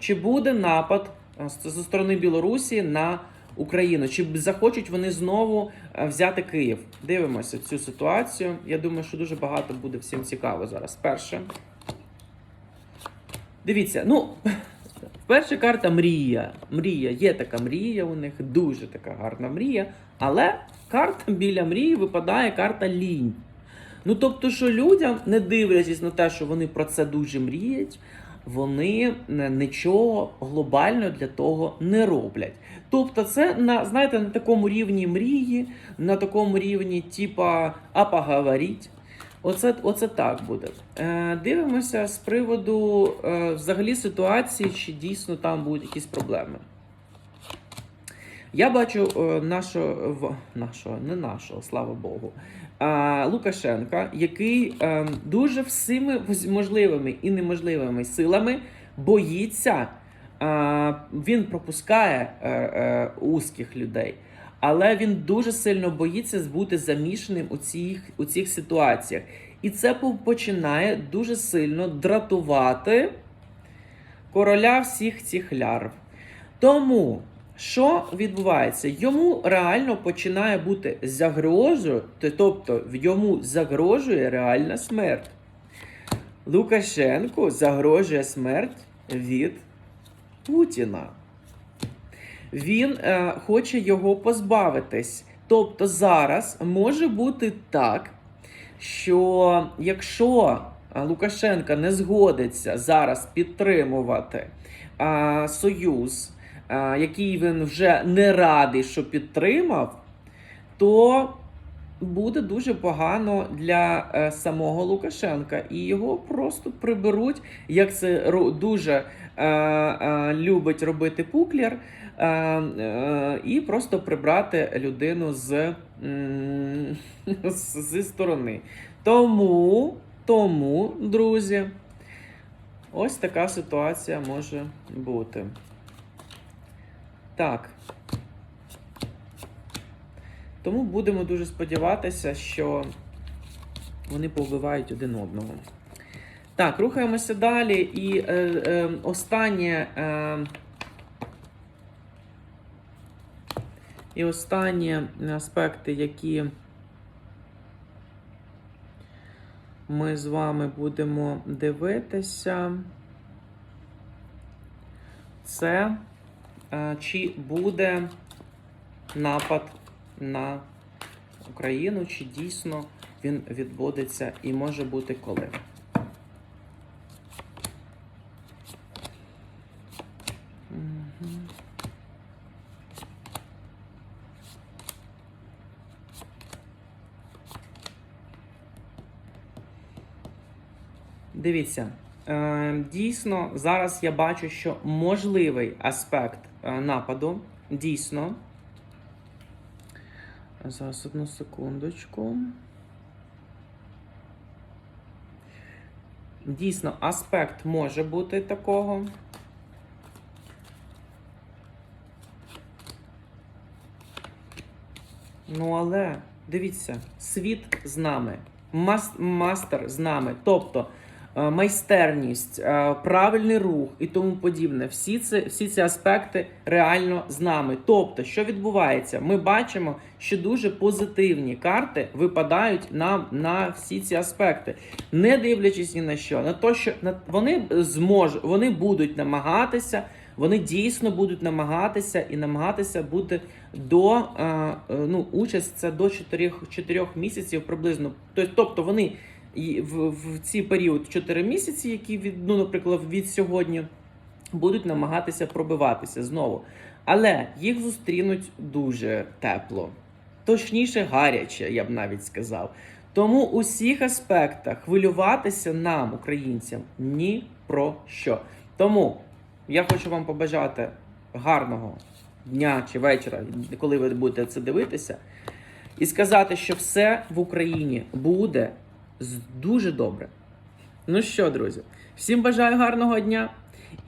Чи буде напад е, зі сторони Білорусі на Україну? Чи захочуть вони знову е, взяти Київ? Дивимося цю ситуацію. Я думаю, що дуже багато буде всім цікаво зараз. Перше. Дивіться, ну. Перша карта мрія. Мрія. Є така мрія у них, дуже така гарна мрія. Але карта біля мрії випадає карта лінь. Ну тобто, що людям, не дивлячись на те, що вони про це дуже мріють, вони нічого глобально для того не роблять. Тобто, це на знаєте, на такому рівні мрії, на такому рівні, типа, а поговоріть. Оце, оце так буде. Е, дивимося з приводу е, взагалі ситуації, чи дійсно там будуть якісь проблеми. Я бачу е, нашого, нашого, не нашого, слава Богу, Лукашенка, який е, дуже всіми можливими і неможливими силами боїться. Він пропускає е, узких людей, але він дуже сильно боїться бути замішаним у цих, у цих ситуаціях. І це починає дуже сильно дратувати короля всіх цих лярв. Тому, що відбувається? Йому реально починає бути загрозою, тобто йому загрожує реальна смерть. Лукашенку загрожує смерть від Путіна. Він е, хоче його позбавитись. Тобто зараз може бути так, що якщо е, Лукашенка не згодиться зараз підтримувати е, союз, який він вже не радий, що підтримав, то буде дуже погано для е, самого Лукашенка, і його просто приберуть, як це дуже е, е, любить робити Пуклер, е, е, і просто прибрати людину з- зі сторони. Тому, тому, друзі, ось така ситуація може бути. Так. Тому будемо дуже сподіватися, що вони повбивають один одного. Так, рухаємося далі. І е, е, останнє. Е, і останні аспекти, які ми з вами будемо дивитися, це чи буде напад на Україну, чи дійсно він відбудеться і може бути коли. Дивіться, е, дійсно, зараз я бачу, що можливий аспект е, нападу дійсно. Зараз одну секундочку. Дійсно, аспект може бути такого. Ну, але дивіться, світ з нами, мастер з нами. Тобто е, майстерність, е, правильний рух і тому подібне. Всі ці, всі ці аспекти реально з нами. Тобто, що відбувається? Ми бачимо, що дуже позитивні карти випадають нам на всі ці аспекти, не дивлячись ні на що, на те, що на вони зможуть, вони будуть намагатися. Вони дійсно будуть намагатися і намагатися бути до е, е, ну, участь це до 4, 4 місяців приблизно. Тобто вони в, в ці період 4 місяці, які від, ну, наприклад, від сьогодні, будуть намагатися пробиватися знову. Але їх зустрінуть дуже тепло, точніше, гаряче, я б навіть сказав. Тому у всіх аспектах хвилюватися нам, українцям, ні про що. Тому я хочу вам побажати гарного дня чи вечора, коли ви будете це дивитися, і сказати, що все в Україні буде дуже добре. Ну що, друзі, всім бажаю гарного дня.